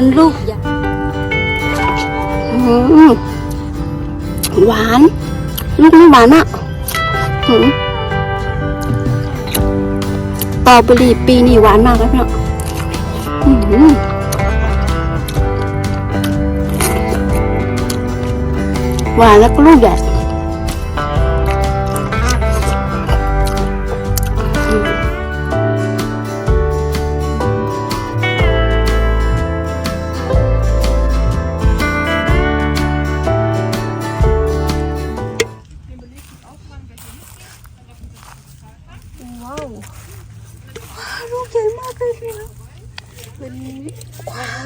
มันลูกใหญ่หวาน ลูกนี่หวานอะตอบอรี่ปีนี้หวานมากเลยพี่น้องอืมหวานแล้วก็ลูกใหญ่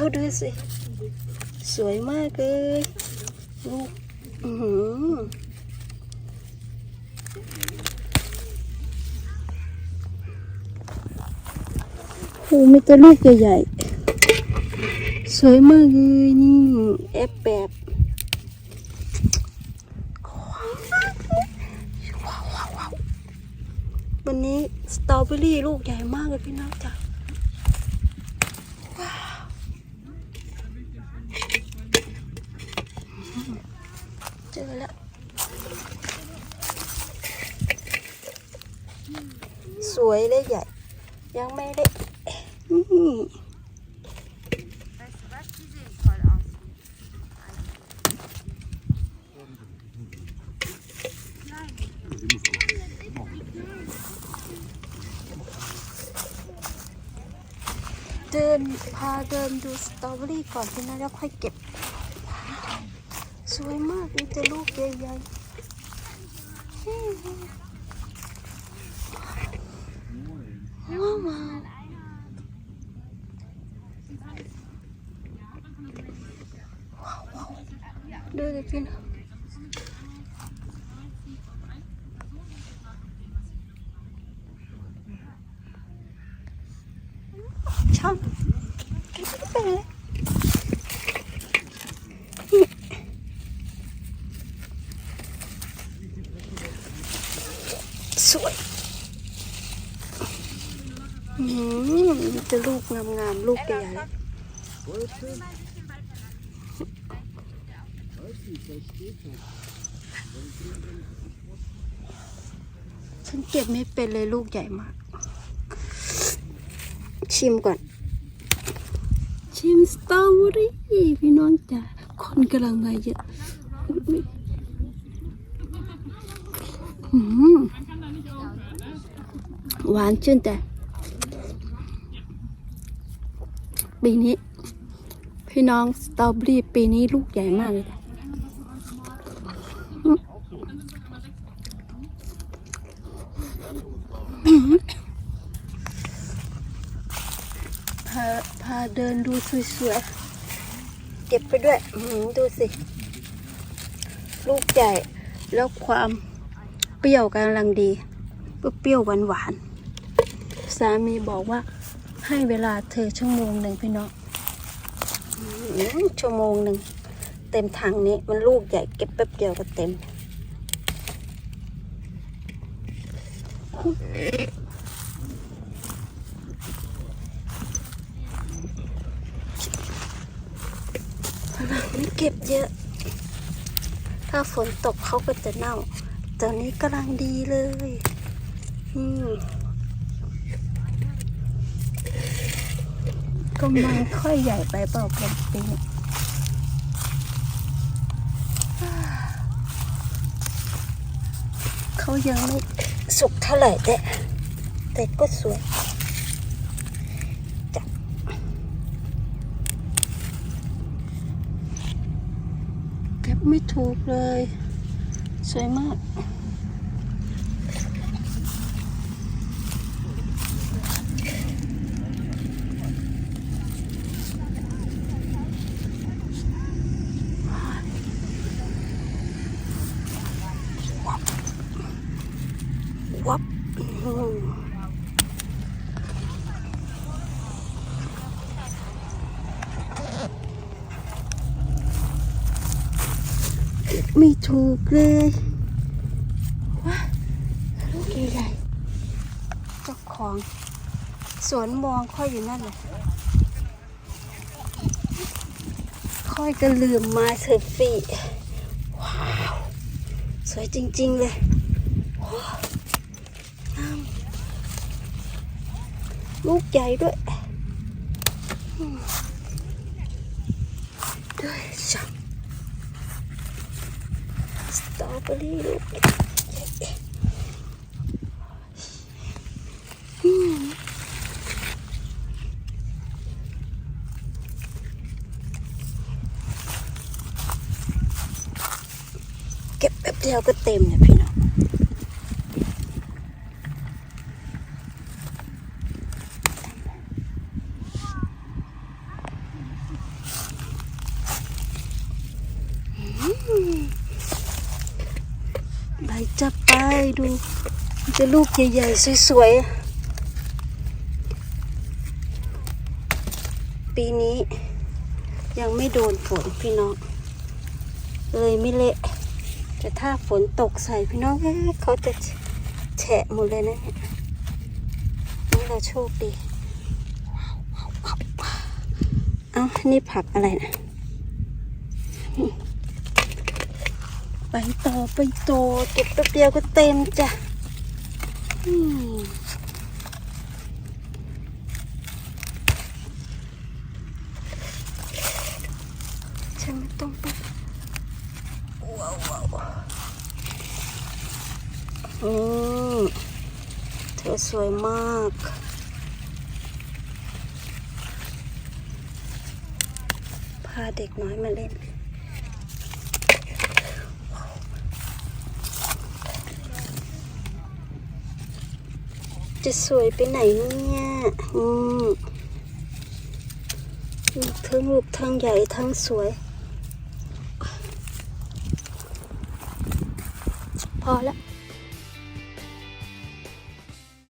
าวดูสิ สวยมากเลยลูกอือหือโอ้มีแต่ลูกใหญ่ๆ สวยมากเลยนี่แอปแบบวันนี้สตรอเบอรี่ลูกใหญ่มากเลยพี่น้องจ้ะว้าวเจ อแล้ว สวยเลยใหญ่ ยังไม่ได้เดินพาเดินดูสตรอเบอรี่ก่อนพี่นะแล้วค่อยเก็บ สวยมากมีแต่ลูกใหญ่ๆว้าวว้าวดูดิพี่นะช่างไม่เป็นไรสวย อืมจะลูกงามๆ ลูกใหญ่ฉันเก็บไม่เป็นเลยลูกใหญ่มาก ชิมก่อน ชิมสตรอเบอรี่พี่น้องจ๋าคนกำลังมาเยอะหวานชื่นแต่ ปีนี้ พี่น้องสตรอเบอรี่ปีนี้ลูกใหญ่มากเลยพาพาเดินดูสวยๆเก็บไปด้วยดูสิ ลูกใหญ่ แล้วความเปรี้ยวกำลังดี เปรี้ยวหวานๆสามีบอกว่า ให้เวลาเธอชั่วโมงหนึ่งพี่น้องชั่วโมงหนึ่งเต็มถังนี้มันลูกใหญ่เก็บแป๊บเดียวก็เต็ม ไม่เก็บเยอะ ถ้าฝนตกเขาก็จะเน่า ตอนนี้กำลังดีเลย อืม ก็มันค่อยใหญ่ไปเปล่าปีนี้เขายังไม่สุกเท่าไหร่แต่แต่ก็สวยเก็บไม่ถูกเลย สวยมาก วับอื้อหือ ไม่ถูกเลยว้าลูกใหญ่ๆเจ้าของสวนมองค่อยอยู่นั่นเลยค่อยก็ลืมมาเซอร์ฟี่ว้าว สวยจริง ๆ เลยว้าวงามลูกใหญ่ด้วยอืมด้วยจ้ะสตร อเบอรี่ลูกเก็บแป๊บเดียวก็เต็มเนี่ยพี่น้อง อืมไปจะไปดูจะลูกใหญ่ๆสวยๆ ปีนี้ยังไม่โดนฝนพี่น้องเลยไม่เละแต่ถ้าฝนตกใส่พี่น้องเอ๊ะเขาจะแฉะหมดเลยนะเนี่ยนี่เราโชคดีเอ้านี่ผักอะไรนะ ไปต่อไปต่อเก็บแป๊บเดียวก็เต็มจ้ะฉันไม่ต้องไปว้าวว้าวอืมเธอสวยมากพาเด็กน้อยมาเล่น จะสวยไปไหนเนี่ย อืมทั้งลูกทั้งใหญ่ทั้งสวย พอแล้ว